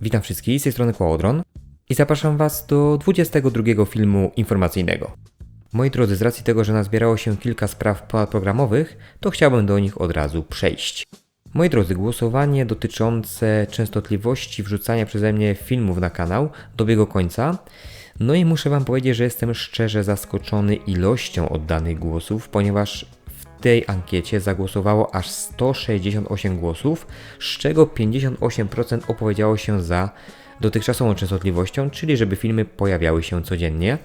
Witam wszystkich, z tej strony Kłodron i zapraszam Was do 22 filmu informacyjnego. Moi drodzy, z racji tego, że nazbierało się kilka spraw programowych, to chciałbym do nich od razu przejść. Moi drodzy, głosowanie dotyczące częstotliwości wrzucania przeze mnie filmów na kanał dobiegło końca. No i muszę Wam powiedzieć, że jestem szczerze zaskoczony ilością oddanych głosów, ponieważ tej ankiecie zagłosowało aż 168 głosów, z czego 58% opowiedziało się za dotychczasową częstotliwością, czyli żeby filmy pojawiały się codziennie.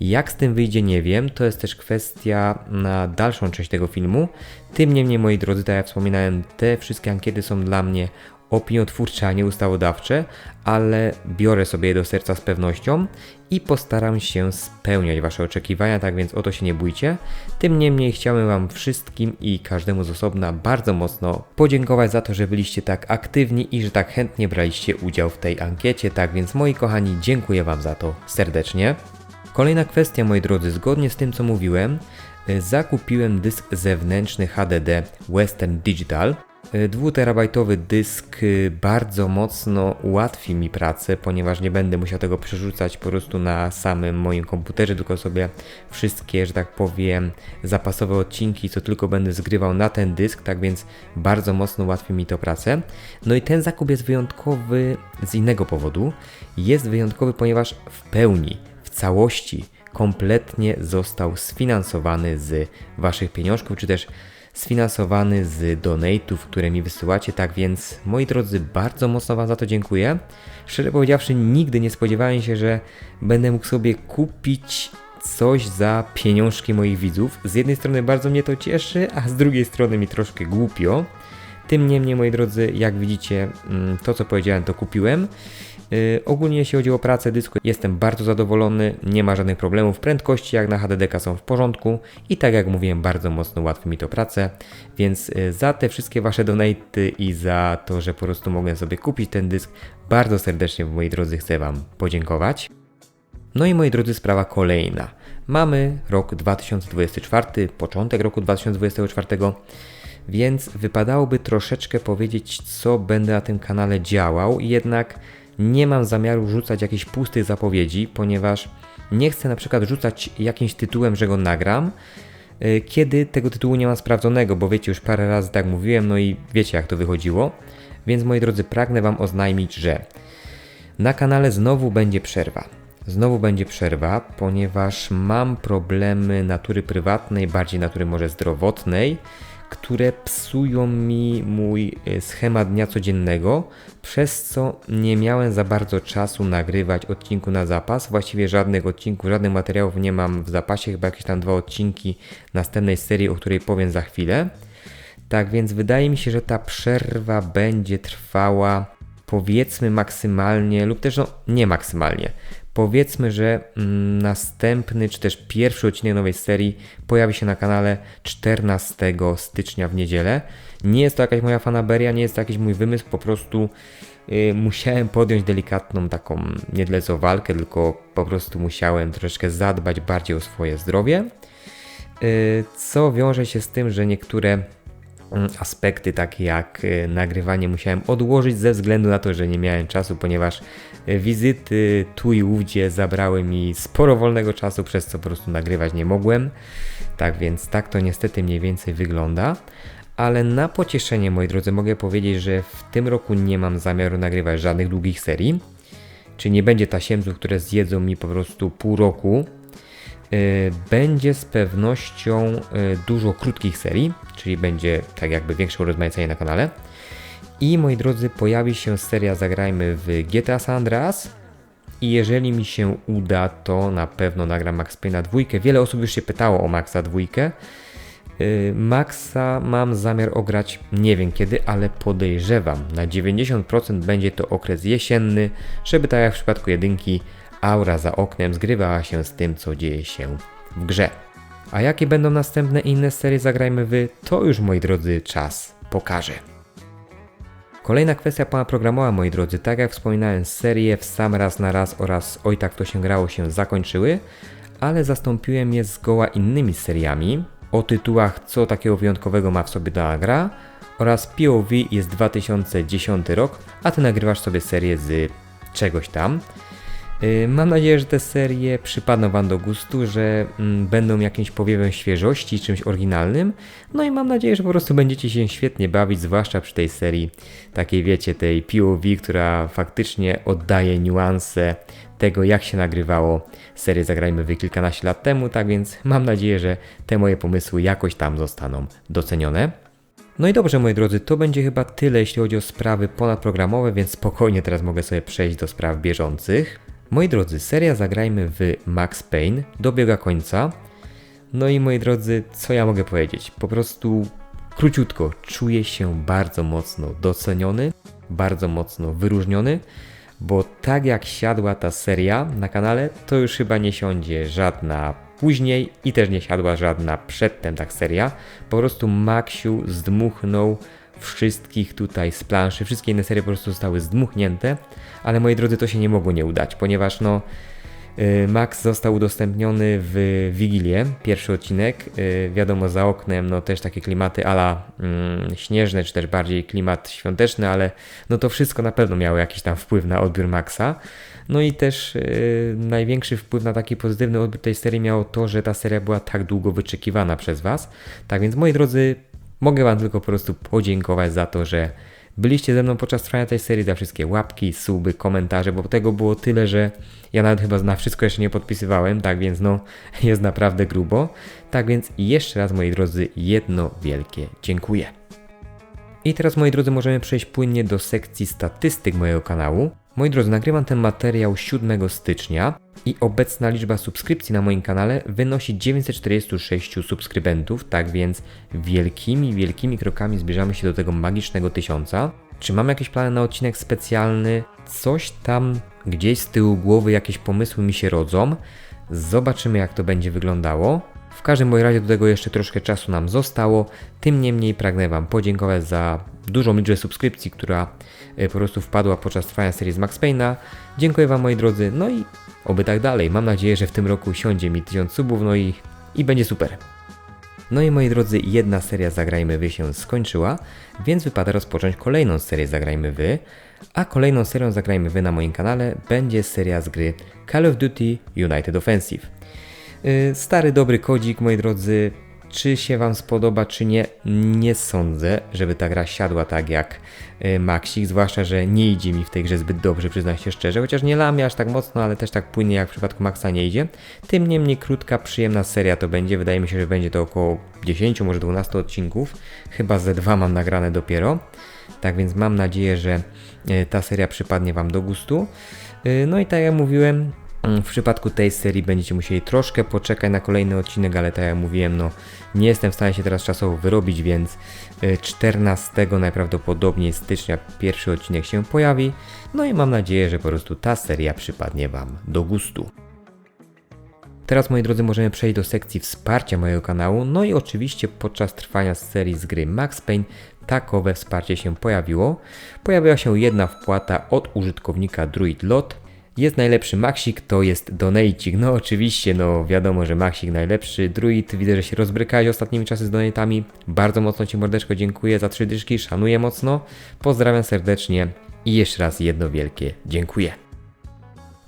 Jak z tym wyjdzie, nie wiem. To jest też kwestia na dalszą część tego filmu. Tym niemniej, moi drodzy, tak jak wspominałem, te wszystkie ankiety są dla mnie opiniotwórcze, a nie ustawodawcze, ale biorę sobie je do serca z pewnością i postaram się spełniać Wasze oczekiwania, tak więc o to się nie bójcie. Tym niemniej chciałem Wam wszystkim i każdemu z osobna bardzo mocno podziękować za to, że byliście tak aktywni i że tak chętnie braliście udział w tej ankiecie, tak więc moi kochani, dziękuję Wam za to serdecznie. Kolejna kwestia, moi drodzy, zgodnie z tym co mówiłem, y, zakupiłem dysk zewnętrzny HDD Western Digital. 2-terabajtowy dysk y, bardzo mocno ułatwi mi pracę, ponieważ nie będę musiał tego przerzucać po prostu na samym moim komputerze, tylko sobie wszystkie, że tak powiem, zapasowe odcinki, co tylko będę zgrywał na ten dysk, tak więc bardzo mocno ułatwi mi to pracę. No i ten zakup jest wyjątkowy z innego powodu. Jest wyjątkowy, ponieważ w pełni, w całości, kompletnie został sfinansowany z Waszych pieniążków, czy też sfinansowany z donate'ów, które mi wysyłacie, tak więc moi drodzy, bardzo mocno Wam za to dziękuję. Szczerze powiedziawszy, nigdy nie spodziewałem się, że będę mógł sobie kupić coś za pieniążki moich widzów. Z jednej strony bardzo mnie to cieszy, a z drugiej strony mi troszkę głupio. Tym niemniej, moi drodzy, jak widzicie, mm, to co powiedziałem, to kupiłem. Yy, ogólnie jeśli chodzi o pracę dysku, jestem bardzo zadowolony, nie ma żadnych problemów. Prędkości jak na HDD są w porządku i tak jak mówiłem, bardzo mocno ułatwi mi to pracę. Więc yy, za te wszystkie Wasze donaty i za to, że po prostu mogłem sobie kupić ten dysk, bardzo serdecznie, moi drodzy, chcę Wam podziękować. No i moi drodzy, sprawa kolejna. Mamy rok 2024, początek roku 2024 więc wypadałoby troszeczkę powiedzieć, co będę na tym kanale działał, jednak nie mam zamiaru rzucać jakichś pustych zapowiedzi, ponieważ nie chcę na przykład rzucać jakimś tytułem, że go nagram, y, kiedy tego tytułu nie mam sprawdzonego, bo wiecie, już parę razy tak mówiłem, no i wiecie jak to wychodziło. Więc moi drodzy, pragnę Wam oznajmić, że na kanale znowu będzie przerwa. Znowu będzie przerwa, ponieważ mam problemy natury prywatnej, bardziej natury może zdrowotnej które psują mi mój e, schemat dnia codziennego, przez co nie miałem za bardzo czasu nagrywać odcinku na zapas. Właściwie żadnych odcinków, żadnych materiałów nie mam w zapasie, chyba jakieś tam dwa odcinki następnej serii, o której powiem za chwilę. Tak więc wydaje mi się, że ta przerwa będzie trwała powiedzmy maksymalnie, lub też no nie maksymalnie. Powiedzmy, że mm, następny czy też pierwszy odcinek nowej serii pojawi się na kanale 14 stycznia w niedzielę. Nie jest to jakaś moja fanaberia, nie jest to jakiś mój wymysł, po prostu yy, musiałem podjąć delikatną taką, nie walkę, tylko po prostu musiałem troszeczkę zadbać bardziej o swoje zdrowie. Yy, co wiąże się z tym, że niektóre aspekty takie jak e, nagrywanie musiałem odłożyć ze względu na to, że nie miałem czasu, ponieważ e, wizyty tu i ówdzie zabrały mi sporo wolnego czasu, przez co po prostu nagrywać nie mogłem. Tak więc tak to niestety mniej więcej wygląda. Ale na pocieszenie, moi drodzy, mogę powiedzieć, że w tym roku nie mam zamiaru nagrywać żadnych długich serii. Czy nie będzie tasiemców, które zjedzą mi po prostu pół roku Y, będzie z pewnością y, dużo krótkich serii, czyli będzie tak jakby większe urozmaicenie na kanale. I moi drodzy, pojawi się seria Zagrajmy w GTA San Andreas. I jeżeli mi się uda, to na pewno nagram Max Payne'a dwójkę. Wiele osób już się pytało o Maxa dwójkę. Y, Maxa mam zamiar ograć nie wiem kiedy, ale podejrzewam na 90% będzie to okres jesienny, żeby tak jak w przypadku jedynki aura za oknem zgrywała się z tym, co dzieje się w grze. A jakie będą następne inne serie Zagrajmy Wy, to już moi drodzy czas pokaże. Kolejna kwestia pana programowa, moi drodzy, tak jak wspominałem, serie w sam raz na raz oraz Oj tak to się grało się zakończyły, ale zastąpiłem je zgoła innymi seriami o tytułach co takiego wyjątkowego ma w sobie dana gra oraz POV jest 2010 rok, a ty nagrywasz sobie serię z czegoś tam. Y, Mam nadzieję, że te serie przypadną Wam do gustu, że mm, będą jakimś powiewem świeżości, czymś oryginalnym. No i mam nadzieję, że po prostu będziecie się świetnie bawić, zwłaszcza przy tej serii takiej, wiecie, tej POV, która faktycznie oddaje niuanse tego, jak się nagrywało serię Zagrajmy Wy kilkanaście lat temu. Tak więc mam nadzieję, że te moje pomysły jakoś tam zostaną docenione. No i dobrze, moi drodzy, to będzie chyba tyle, jeśli chodzi o sprawy ponadprogramowe, więc spokojnie teraz mogę sobie przejść do spraw bieżących. Moi drodzy, seria Zagrajmy w Max Payne dobiega końca. No i moi drodzy, co ja mogę powiedzieć? Po prostu króciutko, czuję się bardzo mocno doceniony, bardzo mocno wyróżniony, bo tak jak siadła ta seria na kanale, to już chyba nie siądzie żadna później i też nie siadła żadna przedtem tak seria. Po prostu Maxiu zdmuchnął wszystkich tutaj z planszy, wszystkie inne serie po prostu zostały zdmuchnięte, ale moi drodzy, to się nie mogło nie udać, ponieważ no y, Max został udostępniony w Wigilię, pierwszy odcinek, y, wiadomo za oknem, no też takie klimaty ala mm, śnieżne, czy też bardziej klimat świąteczny, ale no to wszystko na pewno miało jakiś tam wpływ na odbiór Maxa. No i też y, największy wpływ na taki pozytywny odbiór tej serii miało to, że ta seria była tak długo wyczekiwana przez Was. Tak więc moi drodzy, mogę Wam tylko po prostu podziękować za to, że byliście ze mną podczas trwania tej serii, za wszystkie łapki, suby, komentarze, bo tego było tyle, że ja nawet chyba na wszystko jeszcze nie podpisywałem, tak więc no jest naprawdę grubo. Tak więc jeszcze raz moi drodzy, jedno wielkie dziękuję. I teraz moi drodzy możemy przejść płynnie do sekcji statystyk mojego kanału. Moi drodzy, nagrywam ten materiał 7 stycznia i obecna liczba subskrypcji na moim kanale wynosi 946 subskrybentów, tak więc wielkimi, wielkimi krokami zbliżamy się do tego magicznego tysiąca. Czy mam jakieś plany na odcinek specjalny? Coś tam gdzieś z tyłu głowy, jakieś pomysły mi się rodzą. Zobaczymy jak to będzie wyglądało. W każdym bądź razie do tego jeszcze troszkę czasu nam zostało. Tym niemniej pragnę Wam podziękować za dużą liczbę subskrypcji, która e, po prostu wpadła podczas trwania serii z Max Payne'a. Dziękuję Wam moi drodzy, no i oby tak dalej. Mam nadzieję, że w tym roku siądzie mi 1000 subów, no i, i będzie super. No i moi drodzy, jedna seria Zagrajmy Wy się skończyła, więc wypada rozpocząć kolejną serię Zagrajmy Wy, a kolejną serią Zagrajmy Wy na moim kanale będzie seria z gry Call of Duty United Offensive. Yy, Stary, dobry kodzik, moi drodzy. Czy się Wam spodoba, czy nie? Nie sądzę, żeby ta gra siadła tak jak yy, Maxik, zwłaszcza, że nie idzie mi w tej grze zbyt dobrze, przyznam się szczerze, chociaż nie lamię aż tak mocno, ale też tak płynnie jak w przypadku Maxa nie idzie. Tym niemniej krótka, przyjemna seria to będzie, wydaje mi się, że będzie to około 10, może 12 odcinków, chyba ze dwa mam nagrane dopiero. Tak więc mam nadzieję, że yy, ta seria przypadnie Wam do gustu. No i tak jak mówiłem, W przypadku tej serii będziecie musieli troszkę poczekać na kolejny odcinek, ale tak jak mówiłem, no nie jestem w stanie się teraz czasowo wyrobić, więc y, 14 najprawdopodobniej stycznia pierwszy odcinek się pojawi. No i mam nadzieję, że po prostu ta seria przypadnie Wam do gustu. Teraz moi drodzy możemy przejść do sekcji wsparcia mojego kanału, no i oczywiście podczas trwania serii z gry Max Payne takowe wsparcie się pojawiło. Pojawiła się jedna wpłata od użytkownika Druid Lot. Jest najlepszy Maxik, to jest Donatecik. No oczywiście, no wiadomo, że Maxik najlepszy. Druid, widzę, że się rozbrykałeś ostatnimi czasy z donatami. Bardzo mocno Ci mordeczko dziękuję za trzy dyszki, szanuję mocno. Pozdrawiam serdecznie i jeszcze raz jedno wielkie dziękuję.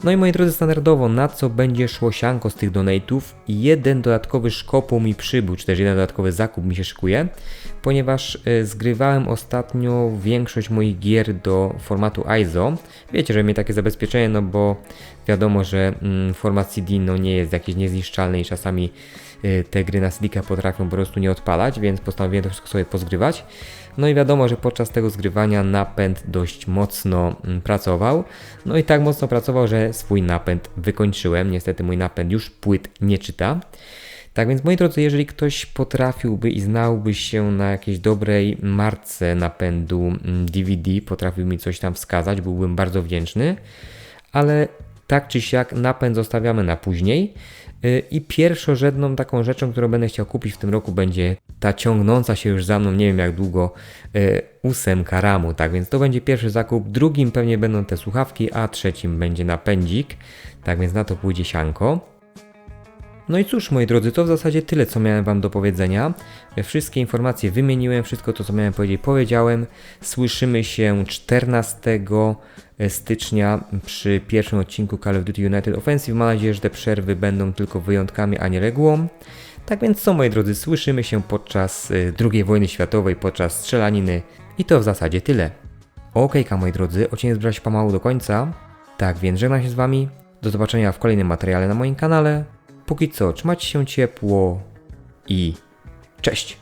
No i moi drodzy, standardowo na co będzie szło sianko z tych donate'ów? Jeden dodatkowy szkopuł mi przybył, czy też jeden dodatkowy zakup mi się szykuje, ponieważ y, zgrywałem ostatnio większość moich gier do formatu ISO. Wiecie, że mnie takie zabezpieczenie, no bo wiadomo, że mm, format CD no nie jest jakiś niezniszczalny i czasami te gry na CD potrafią po prostu nie odpalać, więc postanowiłem to wszystko sobie pozgrywać. No i wiadomo, że podczas tego zgrywania napęd dość mocno mm, pracował. No i tak mocno pracował, że swój napęd wykończyłem. Niestety mój napęd już płyt nie czyta. Tak więc moi drodzy, jeżeli ktoś potrafiłby i znałby się na jakiejś dobrej marce napędu mm, DVD, potrafił mi coś tam wskazać, byłbym bardzo wdzięczny. Ale tak czy siak napęd zostawiamy na później. Yy, I pierwszorzędną taką rzeczą, którą będę chciał kupić w tym roku będzie ta ciągnąca się już za mną, nie wiem jak długo, yy, ósemka ramu, tak więc to będzie pierwszy zakup, drugim pewnie będą te słuchawki, a trzecim będzie napędzik, tak więc na to pójdzie sianko. No i cóż, moi drodzy, to w zasadzie tyle, co miałem Wam do powiedzenia. Wszystkie informacje wymieniłem, wszystko to, co miałem powiedzieć, powiedziałem. Słyszymy się 14 stycznia przy pierwszym odcinku Call of Duty United Offensive. Mam nadzieję, że te przerwy będą tylko wyjątkami, a nie regułą. Tak więc co, moi drodzy, słyszymy się podczas y, II wojny światowej, podczas strzelaniny i to w zasadzie tyle. Okejka, moi drodzy, odcinek zbliża się pomału do końca. Tak więc żegnam się z Wami. Do zobaczenia w kolejnym materiale na moim kanale. Póki co, trzymajcie się ciepło i cześć!